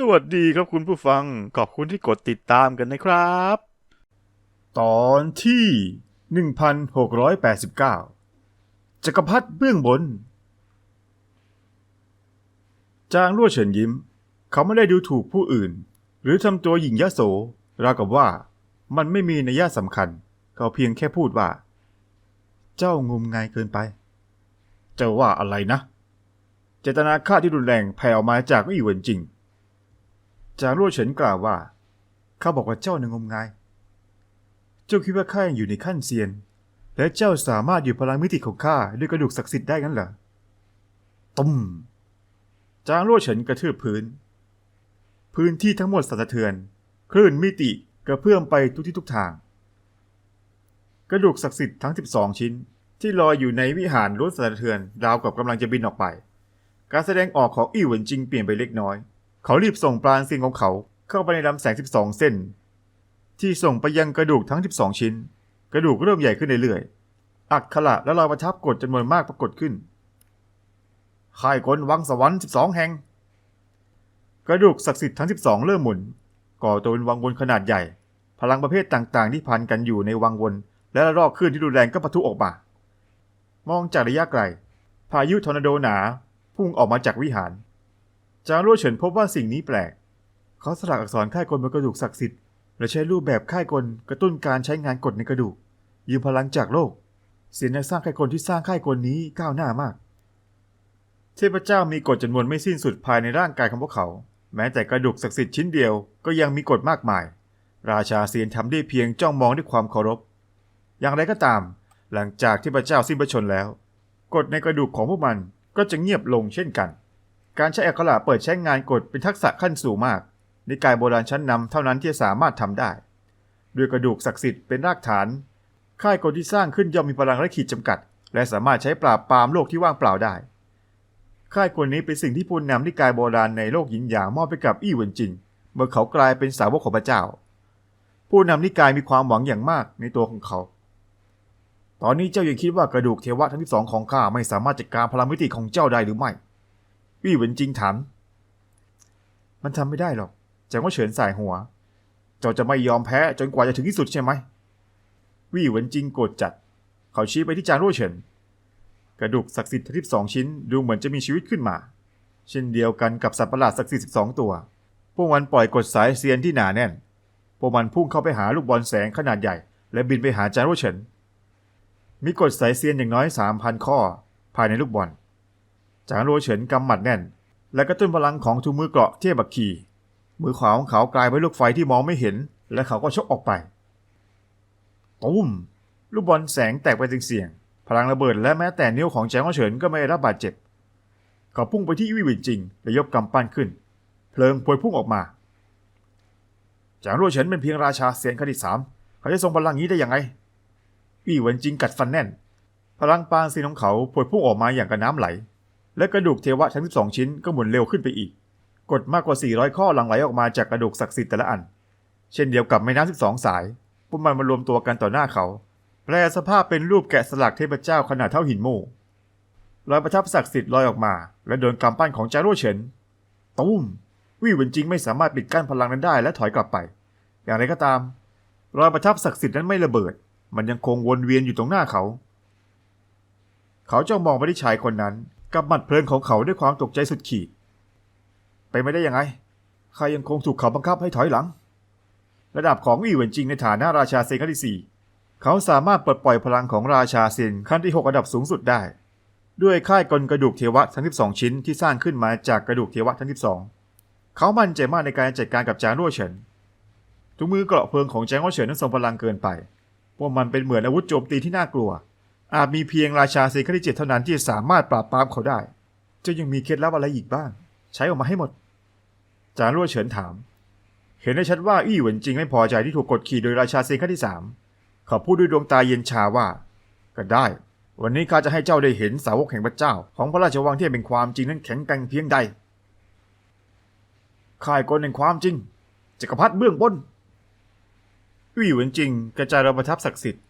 สวัสดีครับคุณผู้ฟัง ขอบคุณที่กดติดตามกันนะครับ ตอนที่ 1689 จักรพรรดิเบื้องบน จางรั่วเฉินยิ้ม เขาไม่ได้ดูถูกผู้อื่น หรือทำตัวหยิ่งยะโส ราวกับว่า มันไม่มีนัยสำคัญ เขาเพียงแค่พูดว่า เจ้างมงายเกินไป เจ้าว่าอะไรนะ เจตนาฆ่าที่รุนแรงแผ่ออกมาจากไม่เหวนจริง จางรั่วเฉินกล่าวว่าเขาบอกว่าเจ้าในงมงาย เจ้าคิดว่าข้ายังอยู่ในขั้นเซียน และเจ้าสามารถอยู่พลังมิติของข้าด้วยกระดูกศักดิ์สิทธิ์ได้งั้นเหรอตุ้มจางรั่วเฉินกระทืบพื้น พื้นที่ทั้งหมดสั่นสะเทือน คลื่นมิติกระเพื่อมไปทุกที่ทุกทาง กระดูกศักดิ์สิทธิ์ทั้ง 12 ชิ้น ที่ลอยอยู่ในวิหารล้วนสั่นสะเทือนราวกับกำลังจะบินออกไป การแสดงออกของอี้เหวินจิงเปลี่ยนไปเล็กน้อย เขารีบส่งปราณเซียงของเขาเข้าไปในลำแสง 12 เส้น ที่ส่งไปยังกระดูกทั้ง 12 ชิ้น กระดูกเริ่มใหญ่ขึ้นเรื่อยๆอักขระและรอยประทับกดจำนวนมากปรากฏขึ้นค่ายกลวังสวรรค์ 12 แห่ง กระดูกศักดิ์สิทธิ์ทั้ง 12 เริ่มหมุน ก่อตัวเป็นวังวนขนาดใหญ่ พลังประเภทต่างๆ ที่พันกันอยู่ในวังวน และระลอกคลื่นที่รุนแรงก็ปะทุออกมา มองจากระยะไกล พายุทอร์นาโดหนาพุ่งออกมาจากวิหาร จางรั่วเฉินพบว่าสิ่งนี้แปลก เขาสลักอักษรค่ายกลบนกระดูกศักดิ์สิทธิ์และใช้รูปแบบค่ายกลกระตุ้นการใช้งานกฎในกระดูก ยืมพลังจากโลก เสียนักสร้างค่ายกลที่สร้างค่ายกลนี้ก้าวหน้ามาก เทพเจ้ามีกฎจำนวนไม่สิ้นสุดภายในร่างกายของพวกเขา แม้แต่กระดูกศักดิ์สิทธิ์ชิ้นเดียวก็ยังมีกฎมากมาย ราชาเซียนทำได้เพียงจ้องมองด้วยความเคารพ อย่างไรก็ตาม หลังจากที่พระเจ้าสิ้นพระชนแล้ว กฎในกระดูกของพวกมันก็จะเงียบลงเช่นกัน การใช้อักขระเปิดใช้งานกฎเป็นทักษะขั้นสูงมากนิกายโบราณชั้นนำเท่านั้นที่สามารถทำได้ ด้วยกระดูกศักดิ์สิทธิ์เป็นรากฐาน ค่ายกลที่สร้างขึ้นย่อมมีพลังและขีดจำกัด และสามารถใช้ปราบปรามโลกที่ว่างเปล่าได้ ค่ายกลนี้เป็นสิ่งที่ผู้นำนิกายโบราณในโลกหยินหยางมอบไปกับอี้เวินจินเมื่อเขากลายเป็นสาวกของพระเจ้า ผู้นำนิกายมีความหวังอย่างมากในตัวของเขา ตอนนี้เจ้ายังคิดว่ากระดูกเทวะทั้งที่สองของข้าไม่สามารถจัดการพลังมิติของเจ้าได้หรือไม่ อี้เหวินจริงถามมันทำไม่ได้หรอกจางว่าเฉินสายหัว เจ้าจะไม่ยอมแพ้จนกว่าจะถึงที่สุดใช่ไหม วี่เหวินจริงโกรธจัด เขาชี้ไปที่จางรั่วเฉิน กระดูกศักดิ์สิทธิ์ทั้งสองชิ้นดูเหมือนจะมีชีวิตขึ้นมา เช่นเดียวกันกับสัตว์ประหลาดศักดิ์สิทธิ์12ตัว พวกมันปล่อยกดสายเซียนที่หนาแน่น พวกมันพุ่งเข้าไปหาลูกบอลแสงขนาดใหญ่ และบินไปหาจางรั่วเฉิน มีกฎสายเซียนอย่างน้อย3,000ข้อ ภายในลูกบอล จางรัวเฉินกำหมัดแน่น และกระตุ้นพลังของทุมือเกราะเทียบักคีมือขวาของเขากลายเป็นลูกไฟที่มองไม่เห็น และเขาก็ชกออกไปตุ้มลูกบอลแสงแตกไปเสียง พลังระเบิดและแม้แต่นิ้วของแจงว่าเฉินก็ไม่ได้รับบาดเจ็บ เขาพุ่งไปที่วิวินจริงและยกกำปั้นขึ้น เพลิงพวยพุ่งออกมาจางรัวเฉินเป็นเพียงราชาเสียนคดีสามเขาจะทรงพลังนี้ได้ยังไงวิวินจริงกัดฟันแน่น พลังปานซีนของเขาพวยพุ่งออกมาอย่างกับน้ำไหล และกระดูกเทวะทั้ง 12 ชิ้นก็หมุนเร็วขึ้นไปอีก กฎมากกว่า 400 ข้อหลั่งไหลออกมาจากกระดูกศักดิ์สิทธิ์แต่ละอัน เช่นเดียวกับแม่น้ำ12 สายพวกมันมารวมตัวกันต่อหน้าเขา แปลสภาพเป็นรูปแกะสลักเทพเจ้าขนาดเท่าหินโม่รอยประทับศักดิ์สิทธิ์ลอยออกมา และโดนกำปั้นของจารุเฉินตุ้มวี่เวินจิงไม่สามารถปิดกั้นพลังนั้นได้และถอยกลับไป อย่างไรก็ตาม รอยประทับศักดิ์สิทธิ์นั้นไม่ระเบิด มันยังคงวนเวียนอยู่ตรงหน้าเขา เขาจ้องมองไปที่ชายคนนั้น กับหมัดเพลินของเขาด้วยความตกใจสุดขีด ไปไม่ได้ยังไงข้ายังคงถูกเขาบังคับให้ถอยหลัง ระดับของอีเวนจิงในฐานะราชาเซนขั้นที่สี่เขาสามารถปลดปล่อยพลังของราชาเซนขั้นที่ 6 ระดับสูงสุดได้ ด้วยค่ายกลกระดูกเทวะทั้ง 12 ชิ้นที่สร้างขึ้นมาจากกระดูกเทวะทั้ง 12 เขามั่นใจมากในการจัดการกับจางรั่วเฉินทุกมือเกราะเพลิงของจางรั่วเฉินนั้นทรงพลังเกินไปพวกมันเป็นเหมือนอาวุธโจมตีที่น่ากลัว อาจมีเพียงราชาเซนขั้นที่เจ็ดเท่านั้นที่สามารถปราบปรามเขาได้ จะยังมีเคล็ดลับอะไรอีกบ้าง ใช้ออกมาให้หมด จารั่วเฉินถาม เห็นได้ชัดว่าอี้เหวินจริงไม่พอใจที่ถูกกดขี่โดยราชาเซนขั้นที่สามเขาพูดด้วยดวงตาเย็นชาว่าก็ได้ วันนี้ข้าจะให้เจ้าได้เห็นสาวกแห่งพระเจ้า ของพระราชวังที่เป็นความจริงนั้นแข็งแกร่งเพียงใดข่ายกลแห่งความจริงจักรพรรดิเบื้องบนอี้เหวินจริงกระจายระประทับศักดิ์สิทธิ์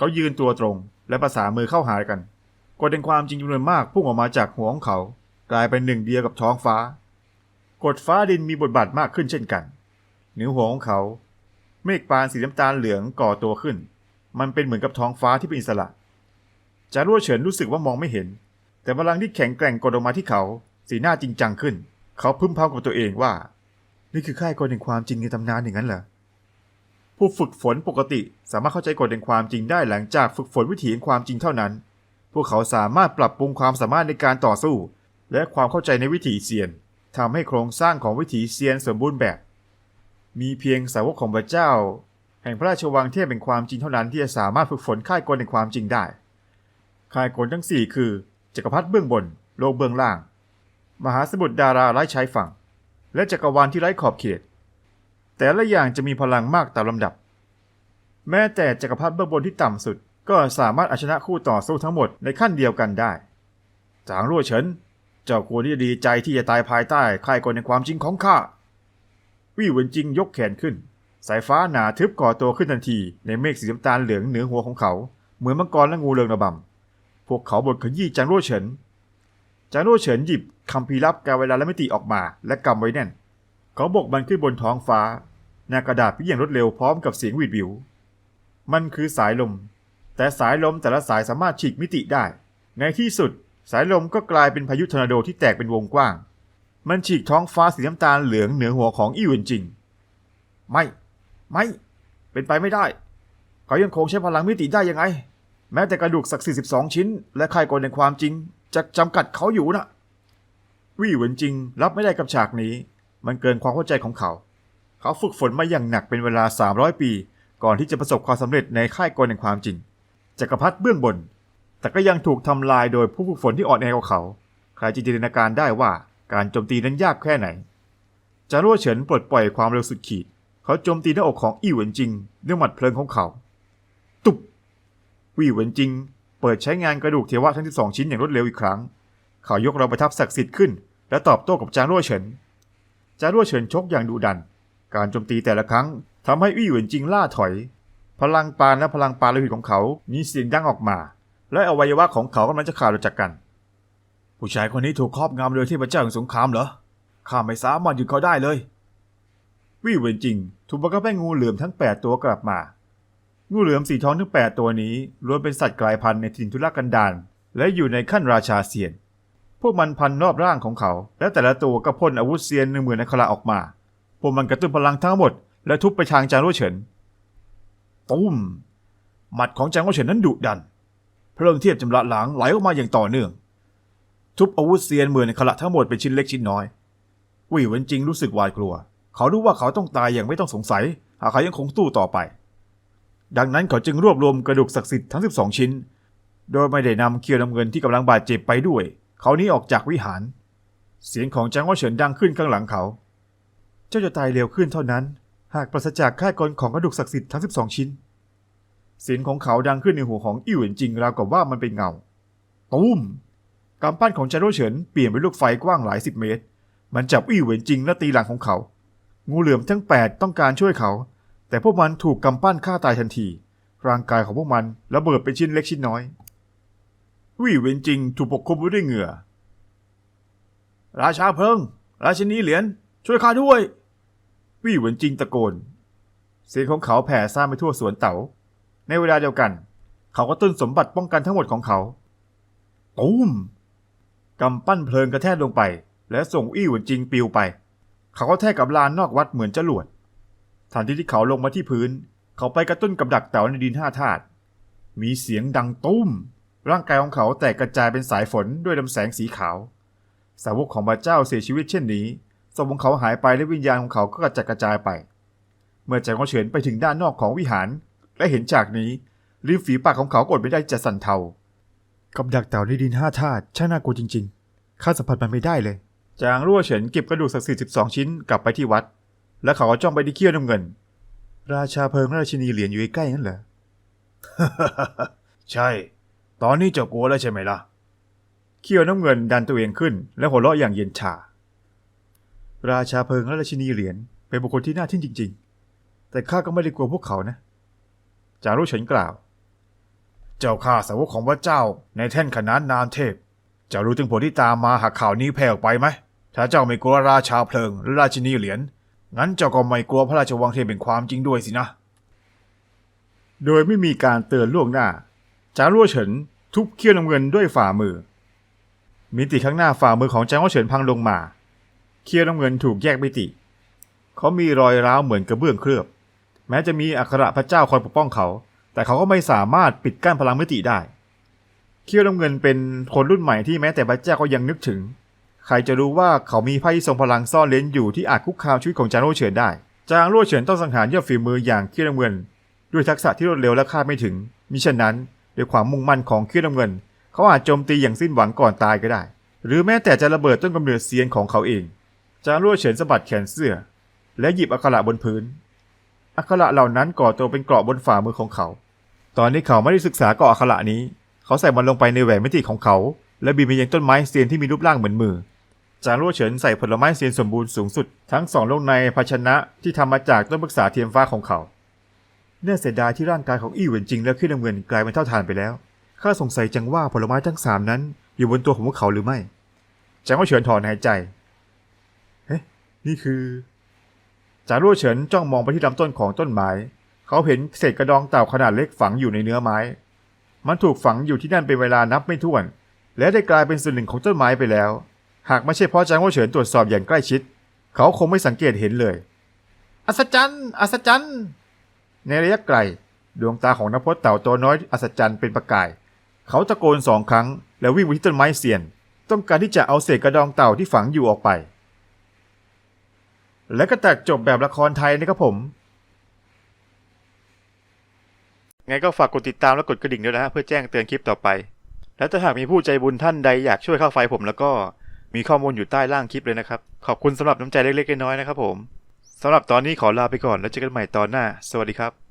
เขายืนตัวตรง และประสานมือเข้าหากันกฎแห่งความจริงจำนวนมากพุ่งออกมาจากหัวของเขา กลายเป็นหนึ่งเดียวกับท้องฟ้ากฎฟ้าดินมีบทบาทมากขึ้นเช่นกันเหนือหัวของเขา เมฆปานสีน้ำตาลเหลืองก่อตัวขึ้น มันเป็นเหมือนกับท้องฟ้าที่เป็นอิสระจารั่วเฉินรู้สึกว่ามองไม่เห็น แต่พลังที่แข็งแกร่งกดออกมาที่เขา สีหน้าจริงจังขึ้น เขาพึมพำกับตัวเองว่า นี่คือค่ายกฎแห่งความจริงในตำนานอย่างนั้นเหรอ ผู้ฝึกฝนปกติสามารถเข้าใจกฎแห่งความจริงได้หลังจากฝึกฝนวิถีแห่งความจริงเท่านั้น พวกเขาสามารถปรับปรุงความสามารถในการต่อสู้ และความเข้าใจในวิถีเซียนทำให้โครงสร้างของวิถีเซียนสมบูรณ์แบบ มีเพียงสาวกของพระเจ้า แห่งพระราชวังเทพเป็นความจริงเท่านั้นที่จะสามารถฝึกฝนค่ายกลแห่งความจริงได้ ค่ายกลทั้ง 4 คือ จักรพรรดิเบื้องบน โลกเบื้องล่าง มหาสมุทรดาราไร้ชายฝั่ง และจักรวาลที่ไร้ขอบเขต แต่ละอย่างจะมีพลังมากตามลำดับ แม้แต่จักรพรรดิเบื้องบนที่ต่ำสุด ก็สามารถเอาชนะคู่ต่อสู้ทั้งหมดในขั้นเดียวกันได้ จางรั่วเฉิน เจ้าควรที่จะดีใจที่จะตายภายใต้ค่ายกลแห่งความจริงของข้า วี่เหวินจิงยกแขนขึ้น สายฟ้าหนาทึบก่อตัวขึ้นทันที ในเมฆสีน้ำตาลเหลืองเหนือหัวของเขา เหมือนมังกรและงูเรืองระบำ พวกเขาบดขยี้จางรั่วเฉิน จางรั่วเฉินหยิบคำพีรับกาเวลาและมิติออกมา และกำไว้แน่น เขาบกมันขึ้นบนท้องฟ้า หน้ากระดาษพิอย่างรวดเร็วพร้อมกับเสียงหวีดวิว มันคือสายลม แต่สายลมแต่ละสายสามารถฉีกมิติได้ ในที่สุด สายลมก็กลายเป็นพายุทอร์นาโดที่แตกเป็นวงกว้าง มันฉีกท้องฟ้าสีน้ำตาลเหลืองเหนือหัวของอีเวนจริง ไม่ ไม่ เป็นไปไม่ได้ เขายังคงใช้พลังมิติได้ยังไง แม้แต่กระดูกศักดิ์สิทธิ์12ชิ้น และค่กลในความจริง จะจำกัดเขาอยู่นะวี่เหวินจริง รับไม่ได้กับฉากนี้ มันเกินความเข้าใจของเขา เขาฝึกฝนมาอย่างหนักเป็นเวลา 300 ปี ก่อนที่จะประสบความสำเร็จในค่ายกลแห่งความจริงจักรพรรดิเบื้องบน แต่ก็ยังถูกทำลายโดยผู้ฝึกฝนที่อ่อนแอกว่าเขา ใครจะจินตนาการได้ว่าการโจมตีนั้นยากแค่ไหน จารั่วเฉินปลดปล่อยความเร็วสุดขีด เขาโจมตีหน้าอกของอี้เหวินจิงด้วยหมัดเพลิงของเขา ตุบวี่เหวินจิง เปิดใช้งานกระดูกเทวะทั้ง12ชิ้นอย่างรวดเร็วอีกครั้ง เขายกเราประทับศักดิ์สิทธิ์ขึ้น และตอบโต้กับจารั่วเฉินจารั่วเฉินชกอย่างดุดัน การโจมตีแต่ละครั้งทำให้อี้เหวินจิงล่าถอย พลังปานและพลังปานโลหิตของเขา มีเสียงดังออกมา และอวัยวะของเขากำลังจะขาดออกจากกัน ผู้ชายคนนี้ถูกครอบงำโดยเทพเจ้าแห่งสงครามเหรอ ข้าไม่สามารถหยุดเขาได้เลย วี่เหวินจิง ถูกบังคับให้งูเหลือมทั้ง 8 ตัวกลับมา งูเหลือมสีทองทั้ง 8 ตัวนี้ล้วนเป็นสัตว์กลายพันธุ์ในถิ่นทุรกันดารและอยู่ในขั้นราชาเซียน พวกมันพันรอบร่างของเขา และแต่ละตัวก็พ่นอาวุธเซียนหนึ่งหมื่นนักขลาออกมา พวกมันกระตุ้นพลังทั้งหมด และทุบไปทางจางรั่วเฉินตุ้มหมัดของจางรั่วเฉินนั้นดุดัน เพลิงเทียบจำละหลังไหลออกมาอย่างต่อเนื่อง ทุบอาวุธเซียนหมื่นนักขลาทั้งหมดเป็นชิ้นเล็กชิ้นน้อยวี่เวินจริงรู้สึกหวาดกลัว เขารู้ว่าเขาต้องตายอย่างไม่ต้องสงสัย หากเขายังคงสู้ต่อไป ดังนั้นเขาจึงรวบรวมกระดูกศักดิ์สิทธิ์ทั้ง 12 ชิ้น โดยไม่ได้นำเคียวน้ำเงินที่กำลังบาดเจ็บไปด้วย เขาหนี้ออกจากวิหาร เสียงของจางว่าเฉินดังขึ้นข้างหลังเขา เจ้าจะตายเร็วขึ้นเท่านั้น หากปราศจากค่ายกลของกระดูกศักดิ์สิทธิ์ทั้ง 12 ชิ้น เสียงของเขาดังขึ้นในหูของอิ่วเหวินจิงราวกับว่ามันเป็นเงา ตุ้มกำปั้นของจางว่าเฉินเปลี่ยนเป็นลูกไฟกว้างหลายสิบเมตร มันจับอิ่วเหวินจิงและตีหลังของเขา งูเหลือมทั้ง 8 ต้องการช่วยเขา แต่พวกมันถูกกำปั้นฆ่าตายทันที ร่างกายของพวกมันระเบิดเป็นชิ้นเล็กชิ้นน้อยวี่เวนจริงถูกปกคลุมไว้ด้วยเหงื่อ ราชาเพิง ราชินีเหรียญช่วยข้าด้วย วี่เหวินจิงตะโกน เสียงของเขาแผ่ซ่านไปทั่วสวนเต๋า ในเวลาเดียวกัน เขาก็ต้นสมบัติป้องกันทั้งหมดของเขาตูมกำปั้นเพลิงกระแทกลงไป และส่งอี้เหวินจิงปลิวไป เขาก็แทกกับลานนอกวัดเหมือนจรวดทันทีที่เขาลงมาที่พื้น เขาไปกระตุ้นกับดักเต่าในดินห้าธาตุมีเสียงดังตุ้ม ร่างกายของเขาแตกกระจายเป็นสายฝนด้วยลำแสงสีขาว สาวกของพระเจ้าเสียชีวิตเช่นนี้ พของเขาหายไปและวิญญาณของเขาก็กระจัดกระจายไป เมื่อแจงของเฉินไปถึงด้านนอกของวิหาร และเห็นฉากนี้ริมฝีปากของเขากดไม่ได้จะสั่นเทา กับดักเต่าในดินห้าธาตุช่างน่ากลัวจริงๆข้าสัมผัสมันไม่ได้เลย จางรั่วเฉินเก็บกระดูกศักดิ์สิทธิ์12 ชิ้นกลับไปที่วัด แล้วเขาก็จ้องไปที่เขี้ยวน้ำเงิน ราชาเพลิงและราชินีเหรียญอยู่ใกล้ๆนั่นเหรอ ใช่ ตอนนี้เจ้ากลัวแล้วใช่ไหมล่ะ เขี้ยวน้ำเงินดันตัวเองขึ้น และหัวเราะอย่างเย็นชา ราชาเพลิงและราชินีเหรียญเป็นบุคคลที่น่าทึ่งจริง ๆ แต่ข้าก็ไม่ได้กลัวพวกเขานะ จารั่วเฉินกล่าว เจ้าข้าสาวกของพระเจ้าในแท่นขนานนามเทพจ้ารู้ถึงผลที่ตามมาหากข่าวนี้แพร่ออกไปไหม ถ้าเจ้าไม่กลัวราชาเพลิงหรือราชินีเหรียญ งั้นเจ้าก็ไม่กลัวพระราชวังเที่เป็นความจริงด้วยสินะ โดยไม่มีการเตือนล่วงหน้า จารั่วเฉินทุบเขี้ยวน้ำเงินด้วยฝ่ามือ มิติข้างหน้าฝ่ามือของจางรั่วเฉินพังลงมา เขี้ยวน้ำเงินถูกแยกมิติ เขามีรอยร้าวเหมือนกระเบื้องเคลือบ แม้จะมีอัครพระเจ้าคอยปกป้องเขา แต่เขาก็ไม่สามารถปิดกั้นพลังมิติได้เขี้ยวน้ำเงินเป็นคนรุ่นใหม่ที่แม้แต่พระเจ้าก็ยังนึกถึง ใครจะรู้ว่าเขามีไพ่ทรงพลังซ่อนเลนอยู่ที่อาจคุกคามชีวิตของจางรั่วเฉินได้ จางรั่วเฉินต้องสังหารยอดฝีมืออย่างเขี้ยวน้ำเงิน ด้วยทักษะที่รวดเร็วและคาดไม่ถึงมิฉะนั้นด้วยความมุ่งมั่นของเขี้ยวน้ำเงิน เขาอาจโจมตีอย่างสิ้นหวังก่อนตายก็ได้ หรือแม้แต่จะระเบิดต้นกำเนิดเซียนของเขาเอง จางรั่วเฉินสะบัดแขนเสื้อ และหยิบอักขระบนพื้น อักขระเหล่านั้นก่อตัวเป็นเกราะบนฝ่ามือของเขา ตอนนี้เขาไม่ได้ศึกษาเกราะอักขระนี้ เขาใส่มันลงไปในแหวนมิติของเขา และบินไปยังต้นไม้เซียนที่มีรูปร่างเหมือนมือ จางรั่วเฉินใส่ผลไม้เซียนสมบูรณ์สูงสุด ทั้งสองลงในภาชนะที่ทำมาจากต้นพฤกษาเทียมฟ้าของเขาเนื่อเสียดายที่ร่างกายของอี้เหวินจริงและขึ้นน้ำเงินกลายเป็นเท่าทานไปแล้วข้าสงสัยจังว่าผลไม้ทั้งสามนั้น อยู่บนตัวของพวกเขาหรือไม่จางรั่วเฉินถอนหายใจ นี่คือจารั่เฉินจ้องมองไปที่ลำต้นของต้นไม้ เขาเห็นเศษกระดองเต่าขนาดเล็กฝังอยู่ในเนื้อไม้ มันถูกฝังอยู่ที่นั่นเป็นเวลานับไม่ถ้วน และได้กลายเป็นส่วนหนึ่งของต้นไม้ไปแล้ว หากไม่ใช่เพราะจางว่เฉินตรวจสอบอย่างใกล้ชิด เขาคงไม่สังเกตเห็นเลย อัศจรรย์ อัศจรรย์ ในระยะไกล ดวงตาของนพเต่าตัวน้อยอัศจรรย์เป็นประกาย เขาตะโกนสองครั้ง แล้ววิ่งไปที่ต้นไม้เสียน ต้องการที่จะเอาเศษกระดองเต่าที่ฝังอยู่ออกไป และก็ตัดจบแบบละครไทยนะครับผม ไงก็ฝากกดติดตามและกดกระดิ่งด้วยนะเพื่อแจ้งเตือนคลิปต่อไป และถ้าหากมีผู้ใจบุญท่านใดอยากช่วยค่าไฟผมแล้วก็มีข้อมูลอยู่ใต้ล่างคลิปเลยนะครับ ขอบคุณสำหรับน้ำใจเล็กๆน้อยๆนะครับผมสำหรับตอนนี้ขอลาไปก่อนแล้วเจอกันใหม่ตอนหน้า สวัสดีครับ